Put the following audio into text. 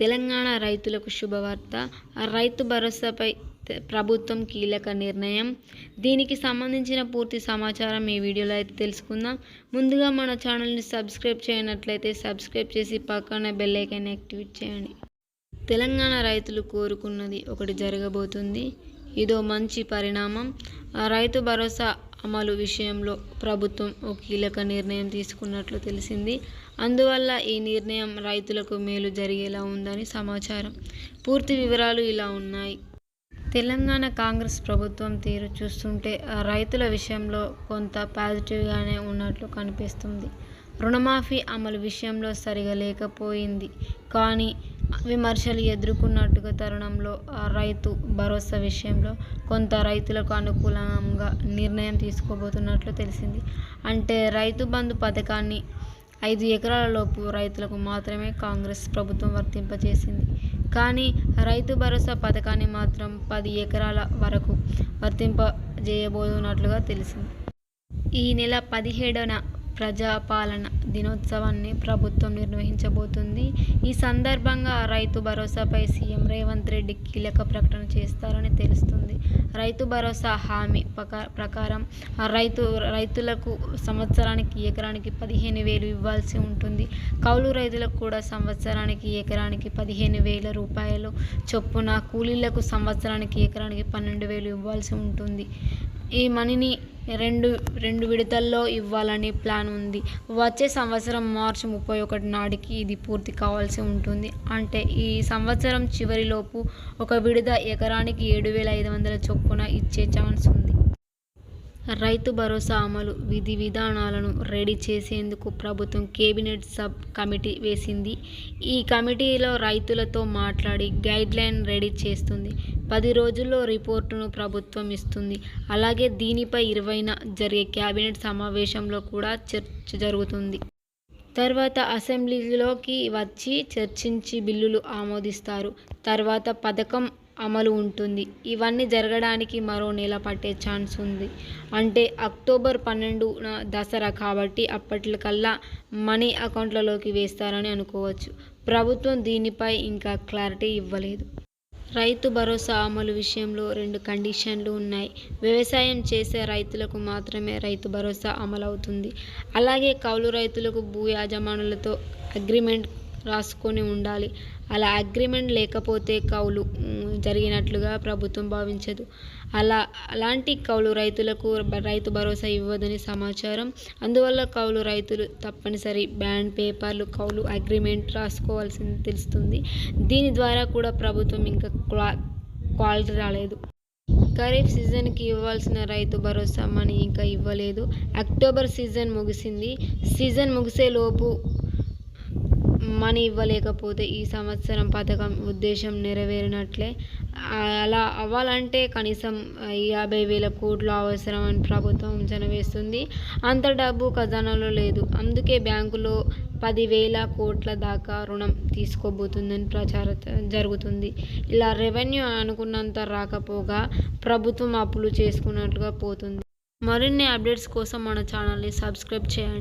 తెలంగాణ రైతులకు శుభవార్త. రైతు భరోసాపై ప్రభుత్వం కీలక నిర్ణయం. దీనికి సంబంధించిన పూర్తి సమాచారం ఈ వీడియోలో అయితే తెలుసుకుందాం. ముందుగా మన ఛానల్ని సబ్స్క్రైబ్ చేయనట్లయితే సబ్స్క్రైబ్ చేసి పక్కన బెల్ ఐకాన్ యాక్టివేట్ చేయండి. తెలంగాణ రైతులు కోరుకున్నది ఒకటి జరగబోతుంది. ఇదో మంచి పరిణామం. రైతు భరోసా అమలు విషయంలో ప్రభుత్వం ఓ కీలక నిర్ణయం తీసుకున్నట్లు తెలిసింది. అందువల్ల ఈ నిర్ణయం రైతులకు మేలు జరిగేలా ఉందని సమాచారం. పూర్తి వివరాలు ఇలా ఉన్నాయి. తెలంగాణ కాంగ్రెస్ ప్రభుత్వం తీరు చూస్తుంటే రైతుల విషయంలో కొంత పాజిటివ్గానే ఉన్నట్లు కనిపిస్తుంది. రుణమాఫీ అమలు విషయంలో సరిగా లేకపోయింది కానీ విమర్శలు ఎదుర్కొన్నట్టుగా తరుణంలో రైతు భరోసా విషయంలో కొంత రైతులకు అనుకూలంగా నిర్ణయం తీసుకోబోతున్నట్లు తెలిసింది. అంటే రైతు బంధు పథకాన్ని ఐదు ఎకరాల లోపు రైతులకు మాత్రమే కాంగ్రెస్ ప్రభుత్వం వర్తింపజేసింది. కానీ రైతు భరోసా పథకాన్ని మాత్రం పది ఎకరాల వరకు వర్తింపజేయబోతున్నట్లుగా తెలిసింది. ఈ నెల పదిహేడున ప్రజాపాలన దినోత్సవాన్ని ప్రభుత్వం నిర్వహించబోతుంది. ఈ సందర్భంగా రైతు భరోసాపై సీఎం రేవంత్ రెడ్డి కీలక ప్రకటన చేస్తారని తెలుస్తుంది. రైతు భరోసా హామీ ప్రకారం రైతు రైతులకు సంవత్సరానికి ఎకరానికి పదిహేను వేలు ఇవ్వాల్సి ఉంటుంది. కౌలు రైతులకు కూడా సంవత్సరానికి ఎకరానికి పదిహేను వేల రూపాయలు చొప్పున కూలీలకు సంవత్సరానికి ఎకరానికి పన్నెండు వేలు ఇవ్వాల్సి ఉంటుంది. ఈ మనీని రెండు రెండు విడతల్లో ఇవ్వాలని ప్లాన్ ఉంది. వచ్చే సంవత్సరం మార్చి ముప్పై ఒకటి నాటికి ఇది పూర్తి కావాల్సి ఉంటుంది. అంటే ఈ సంవత్సరం చివరిలోపు ఒక విడత ఎకరానికి ఏడు వేల ఐదు వందల చొప్పున ఇచ్చే ఛాన్స్ ఉంది. రైతు భరోసా అమలు విధి విధానాలను రెడీ చేసేందుకు ప్రభుత్వం కేబినెట్ సబ్ కమిటీ వేసింది. ఈ కమిటీలో రైతులతో మాట్లాడి గైడ్లైన్ రెడీ చేస్తుంది. పది రోజుల్లో రిపోర్టును ప్రభుత్వం ఇస్తుంది. అలాగే దీనిపై ఇరవైన జరిగే కేబినెట్ సమావేశంలో కూడా చర్చ జరుగుతుంది. తర్వాత అసెంబ్లీలోకి వచ్చి చర్చించి బిల్లులు ఆమోదిస్తారు. తర్వాత పథకం అమలు ఉంటుంది. ఇవన్నీ జరగడానికి మరో నెల పట్టే ఛాన్స్ ఉంది. అంటే అక్టోబర్ పన్నెండున దసరా కాబట్టి అప్పట్లకల్లా మనీ అకౌంట్లలోకి వేస్తారని అనుకోవచ్చు. ప్రభుత్వం దీనిపై ఇంకా క్లారిటీ ఇవ్వలేదు. రైతు భరోసా అమలు విషయంలో రెండు కండిషన్లు ఉన్నాయి. వ్యవసాయం చేసే రైతులకు మాత్రమే రైతు భరోసా అమలవుతుంది. అలాగే కౌలు రైతులకు భూ యాజమానులతో అగ్రిమెంట్ రాసుకొని ఉండాలి. అలా అగ్రిమెంట్ లేకపోతే కౌలు జరిగినట్లుగా ప్రభుత్వం భావించదు. అలా అలాంటి కౌలు రైతులకు రైతు భరోసా ఇవ్వదని సమాచారం. అందువల్ల కౌలు రైతులు తప్పనిసరి బ్యాండ్ పేపర్లు కౌలు అగ్రిమెంట్ రాసుకోవాల్సింది తెలుస్తుంది. దీని ద్వారా కూడా ప్రభుత్వం ఇంకా క్వాలిటీ రాలేదు. ఖరీఫ్ సీజన్కి ఇవ్వాల్సిన రైతు భరోసా మనీ ఇంకా ఇవ్వలేదు. అక్టోబర్ సీజన్ ముగిసింది. సీజన్ ముగిసేలోపు మనీ ఇవ్వలేకపోతే ఈ సంవత్సరం పథకం ఉద్దేశం నెరవేరినట్లే. అలా అవ్వాలంటే కనీసం యాభై వేల కోట్లు అవసరం అని ప్రభుత్వం అంచనా వేస్తుంది అంత డబ్బు ఖజానాలో లేదు. అందుకే బ్యాంకులో పదివేల కోట్ల దాకా రుణం తీసుకోబోతుందని ప్రచారం జరుగుతుంది. ఇలా రెవెన్యూ అనుకున్నంత రాకపోగా ప్రభుత్వం అప్పులు చేసుకున్నట్లుగా పోతుంది. మరిన్ని అప్డేట్స్ కోసం మన ఛానల్ని సబ్స్క్రైబ్ చేయండి.